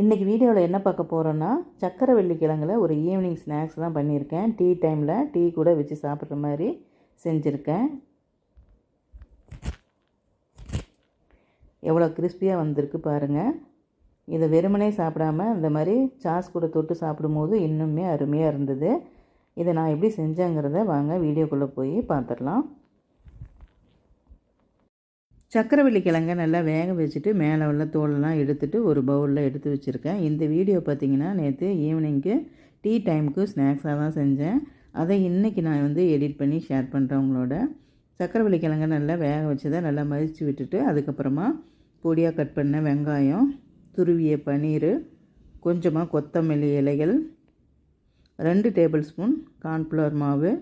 இன்றைக்கி வீடியோவில் என்ன பார்க்க போகிறோன்னா சக்கரை வெள்ளிக்கிழங்கில் ஒரு ஈவினிங் ஸ்நாக்ஸ் தான் பண்ணியிருக்கேன். டீ டைமில் டீ கூட வச்சு சாப்பிட்ற மாதிரி செஞ்சுருக்கேன். எவ்வளோ கிறிஸ்பியாக வந்திருக்கு பாருங்கள் இதை வெறுமனே சாப்பிடாம இந்த மாதிரி சாஸ் கூட தொட்டு சாப்பிடும்போது இன்னுமே அருமையாக இருந்தது. இதை நான் எப்படி செஞ்சேங்கிறத வாங்க வீடியோக்குள்ளே போய் பார்த்துடலாம். சக்கரவள்ளி கிழங்க நல்லா வேக வச்சுட்டு மேலே உள்ள தோலெல்லாம் எடுத்துட்டு ஒரு பவுலில் எடுத்து வச்சுருக்கேன். இந்த வீடியோ பார்த்தீங்கன்னா நேற்று ஈவினிங்க்கு டீ டைமுக்கு ஸ்நாக்ஸாக தான் செஞ்சேன். அதை இன்றைக்கி நான் வந்து எடிட் பண்ணி ஷேர் பண்ணுறவங்களோட சக்கரவள்ளி கிழங்க நல்லா வேக வச்சதை நல்லா மதித்து விட்டுட்டு அதுக்கப்புறமா பொடியாக கட் பண்ண வெங்காயம் துருவிய பன்னீர் கொஞ்சமாக கொத்தமல்லி இலைகள் ரெண்டு டேபிள் ஸ்பூன் கார்ன்ஃப்ளவர் மாவு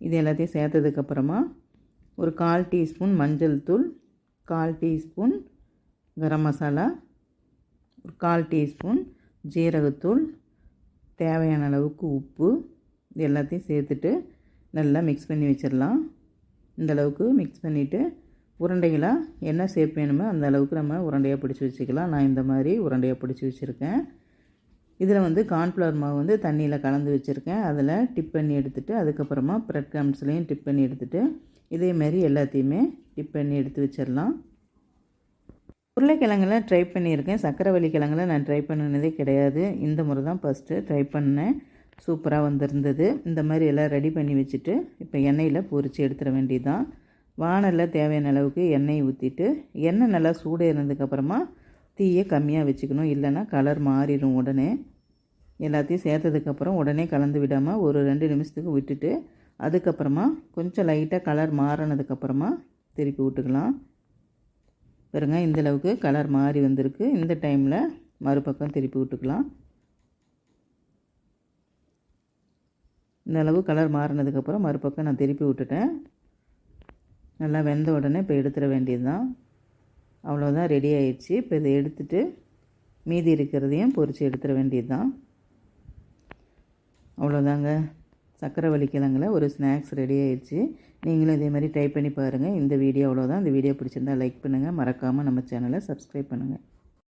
இது எல்லாத்தையும் சேர்த்ததுக்கப்புறமா ஒரு கால் டீஸ்பூன் மஞ்சள் தூள் கால் டீஸ்பூன் கரம் மசாலா ஒரு கால் டீஸ்பூன் ஜீரகத்தூள் தேவையான அளவுக்கு உப்பு இது எல்லாத்தையும் சேர்த்துட்டு நல்லா மிக்ஸ் பண்ணி வச்சிடலாம். இந்த அளவுக்கு மிக்ஸ் பண்ணிவிட்டு உருண்டைகளாக என்ன ஷேப் வேணுமோ அந்த அளவுக்கு நம்ம உருண்டையாக பிடிச்சி வச்சுக்கலாம். நான் இந்த மாதிரி உருண்டையாக பிடிச்சி வச்சுருக்கேன். இதில் வந்து கார்ன்ஃப்ளவர் மாவு வந்து தண்ணியில் கலந்து வச்சுருக்கேன். அதில் டிப் பண்ணி எடுத்துகிட்டு அதுக்கப்புறமா ப்ரெட் க்ரம்ஸ்லேயும் டிப் பண்ணி எடுத்துகிட்டு இதேமாரி எல்லாத்தையுமே டிப் பண்ணி எடுத்து வச்சிடலாம். உருளைக்கிழங்குலாம் ட்ரை பண்ணியிருக்கேன். சக்கரவள்ளி கிழங்குலாம் நான் ட்ரை பண்ணினதே கிடையாது. இந்த முறை தான் ஃபஸ்ட்டு ட்ரை பண்ணேன். சூப்பராக வந்திருந்தது. இந்த மாதிரி எல்லாம் ரெடி பண்ணி வச்சுட்டு இப்போ எண்ணெயில் பொறிச்சு எடுத்துட வேண்டியதுதான். வானலில் தேவையான அளவுக்கு எண்ணெய் ஊற்றிட்டு எண்ணெய் நல்லா சூடு இருந்ததுக்கப்புறமா தீயை கம்மியாக வச்சுக்கணும். இல்லைன்னா கலர் மாறிடும் உடனே. எல்லாத்தையும் சேர்த்ததுக்கப்புறம் உடனே கலந்து விடாமல் ஒரு ரெண்டு நிமிஷத்துக்கு விட்டுட்டு அதுக்கப்புறமா கொஞ்சம் லைட்டாக கலர் மாறினதுக்கப்புறமா திருப்பி விட்டுக்கலாம். பாருங்க இந்தளவுக்கு கலர் மாறி வந்திருக்கு. இந்த டைமில் மறுபக்கம் திருப்பி விட்டுக்கலாம். இந்த அளவு கலர் மாறினதுக்கப்புறம் மறுபக்கம் நான் திருப்பி விட்டுட்டேன். நல்லா வெந்த உடனே இப்போ எடுத்துட வேண்டியது தான் அவ்வளோதான் ரெடி ஆயிடுச்சு. இப்போ இதை எடுத்துட்டு மீதி இருக்கிறதையும் பொறிச்சு எடுத்துட வேண்டியது தான் அவ்வளோதாங்க சக்கரவள்ளி கிழங்குல ஒரு ஸ்நாக்ஸ் ரெடி ஆயிடுச்சு. நீங்களும் இதே மாதிரி ட்ரை பண்ணி பாருங்கள் இந்த வீடியோ அவ்வளோதான் இந்த வீடியோ பிடிச்சிருந்தா லைக் பண்ணுங்கள் மறக்காமல் நம்ம சேனலை சப்ஸ்கிரைப் பண்ணுங்கள்